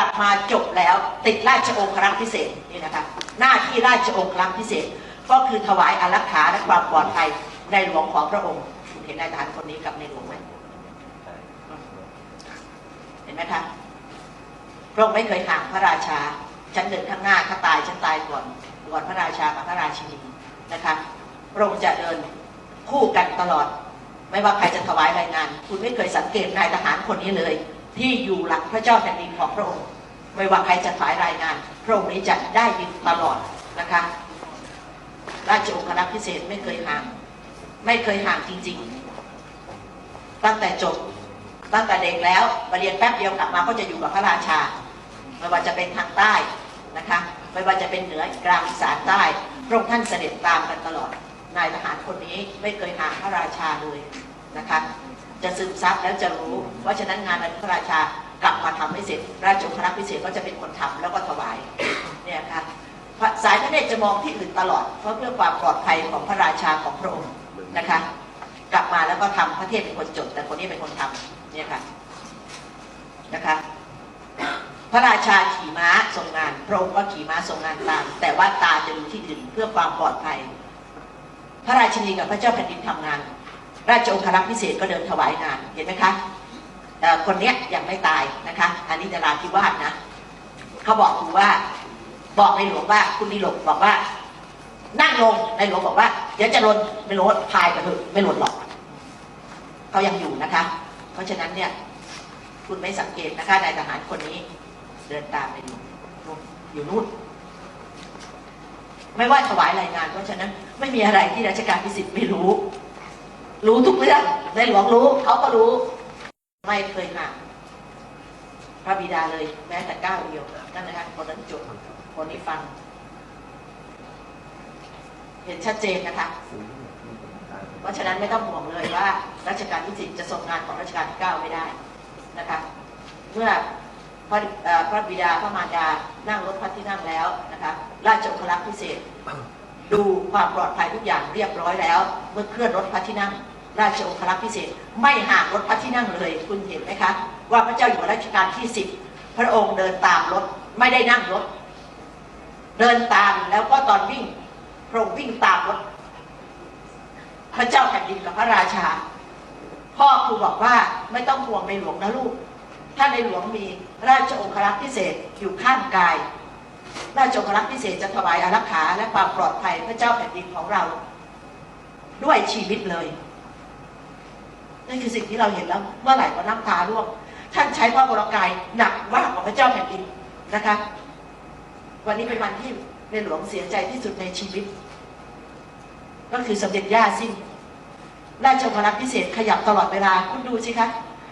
ลับมาจบแล้วติดราชองครักษ์พิเศษนี่นะคะหน้าที่ราชองครักษ์พิเศษ ก็คือถวายอารักขาและความปลอดภัยในหลวงของพระองค์คุณเห็นนายทหารคนนี้กับในหลวงไหมเห็นไหมคะพระองค์ไม่เคยห่างพระราชาฉันเดินข้างหน้าถ้าตายฉันตายก่อนก่อนพระราชากับพระราชินีนะคะพระองค์จะเดินคู่กันตลอด ไม่ว่าใครจะถวายรายงาน คุณไม่เคยสังเกตนายทหารคนนี้เลย ที่อยู่หลังพระเจ้าแผ่นดินของพระองค์ ไม่ว่าใครจะถวายรายงาน พระองค์นี้จะได้ยินตลอดนะคะ ราชองครักษ์พิเศษไม่เคยห่าง ไม่เคยห่างจริง ๆ ตั้งแต่จบตั้งแต่เด็กแล้วมาเรียนแป๊บเดียวกลับมาก็จะอยู่กับพระราชา ไม่ว่าจะเป็นทางใต้นะคะ ไม่ว่าจะเป็นเหนือกลางอีสานใต้ พระองค์ท่านเสด็จตามกันตลอด นายทหารคนนี้ไม่เคยห่างพระราชาเลยนะคะ จะซึมซับแล้วจะรู้ เพราะฉะนั้นงานนั้นพระราชากลับมาทำให้เสร็จ ราชองครักษ์พิเศษก็จะเป็นคนทำแล้วก็ถวายเนี่ยค่ะสายพระเนตรจะมองที่อื่นตลอด เพราะเพื่อความปลอดภัยของพระราชาของพระองค์นะคะ กลับมาแล้วก็ทำพระเทพเป็นคนจด แต่คนนี้เป็นคนทำเนี่ยค่ะนะคะพระราชาขี่ม้าทรงงานพระองค์ก็ขี่ม้าทรงงานตาม แต่ว่าตาจะดูที่อื่นเพื่อความปลอดภัย พระราชินีกับพระเจ้าแผ่นดินทำงาน ราชองครักษ์พิเศษก็เดินถวายงานเห็นไหมคะเอ่คนเนี้ยยังไม่ตายนะคะ อันนี้นราธิวาสนะเขาบอกครูว่าบอกในหลวงว่าคุณนิหลกบอกว่า นั่งลงในหลวงบอกว่าเดี๋ยวจะลนไม่ลดพายไปเถอะไม่ลดหรอกเขายังอยู่นะคะ เพราะฉะนั้นเนี่ย คุณไม่สังเกตนะคะนายทหารคนนี้ เดินตามไปอยู่นู่นอยู่นู่นไม่ว่าถวายรายงาน เพราะฉะนั้นไม่มีอะไรที่ราชการพิสิทธิ์ไม่รู้ รู้ทุกเรื่องในหลวงรู้เขาก็รู้ ไม่เคยห่างพระบิดาเลย แม้แต่ก้าวเดียวนั่นนะคะคนนั้นจบคนนี้ฟัง เห็นชัดเจนนะคะเพราะฉะนั้นไม่ต้องห่วงเลยว่า รัชกาลที่สิบจะส่งงานของรัชกาลที่เก้าไม่ได้นะคะ เมื่อพระพระบิดาพระมารดานั่งรถพระที่นั่งแล้วนะคะราชองครักษ์พิเศษ ดูความปลอดภัยทุกอย่างเรียบร้อยแล้ว เมื่อเคลื่อนรถพระที่นั่ง ราชองครักษ์พิเศษ ไม่ห่างรถพระที่นั่งเลย คุณเห็นไหมคะ ว่าพระเจ้าอยู่หัวรัชกาลที่สิบพระองค์เดินตามรถไม่ได้นั่งรถ เดินตามแล้วก็ตอนวิ่งพระองค์วิ่งตามรถพระเจ้าแผ่นดินกับพระราชา พ่อครูบอกว่าไม่ต้องห่วงในหลวงนะลูก ถ้าในหลวงมีราชองครักษ์พิเศษอยู่ข้างกาย ราชองครักษ์พิเศษจะถวายอารักขาและความปลอดภัยพระเจ้าแผ่นดินของเรา ด้วยชีวิตเลย นั่นคือสิ่งที่เราเห็นแล้วเมื่อไหร่ก็น้ำตาร่วง ท่านใช้พระวรกายหนักมากกว่าพระเจ้าแผ่นดินนะคะ วันนี้เป็นวันที่ในหลวงเสียใจที่สุดในชีวิต ก็คือสมเด็จย่าสิ้นราชองครักษ์พิเศษขยับตลอดเวลาคุณดูสิคะ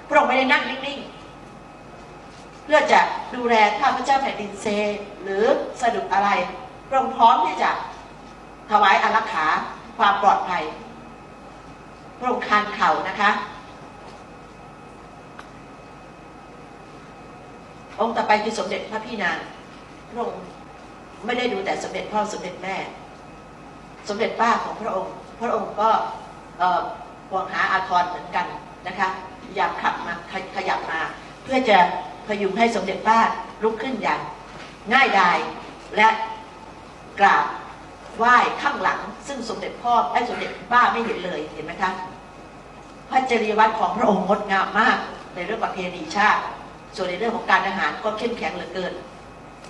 พระองค์ไม่ได้นั่งนิ่งๆ เพื่อจะดูแลข้าพเจ้าแผ่นดินเซ หรือสะดุดอะไรพระองค์พร้อมที่จะถวายอารักขาความปลอดภัย พระองค์คานเข่านะคะ องค์ต่อไปคือสมเด็จพระพี่นางพระองค์ไม่ได้ดูแต่สมเด็จพ่อสมเด็จแม่ สมเด็จป้าของพระองค์ พระองค์ก็เอ่อหวงหาอาทรเหมือนกันนะคะอยากขับมาขขยับมา เพื่อจะพยุงให้สมเด็จป้าลุกขึ้นอย่างง่ายดายและกราบ ไหว้ข้างหลัง ซึ่งสมเด็จพ่อไอ้สมเด็จป้าไม่เห็นเลยเห็นไหมคะพระจริยวัตรของพระองค์งดงามมากในเรื่องประเพณีชาติ ส่วนในเรื่องของการอาหารก็เข้มแข็งเหลือเกิน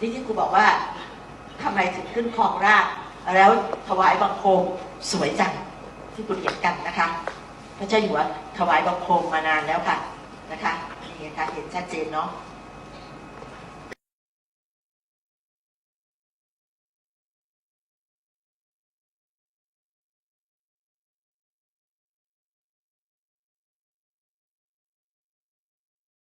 นี่ที่ครูบอกว่าทำไมถึงขึ้นคลองราชแล้วถวายบังคมสวยจังที่คุณเห็นกันนะคะ พระเจ้าอยู่หัวถวายบังคมมานานแล้วค่ะนะคะนี่นะคะเห็นชัดเจนเนาะ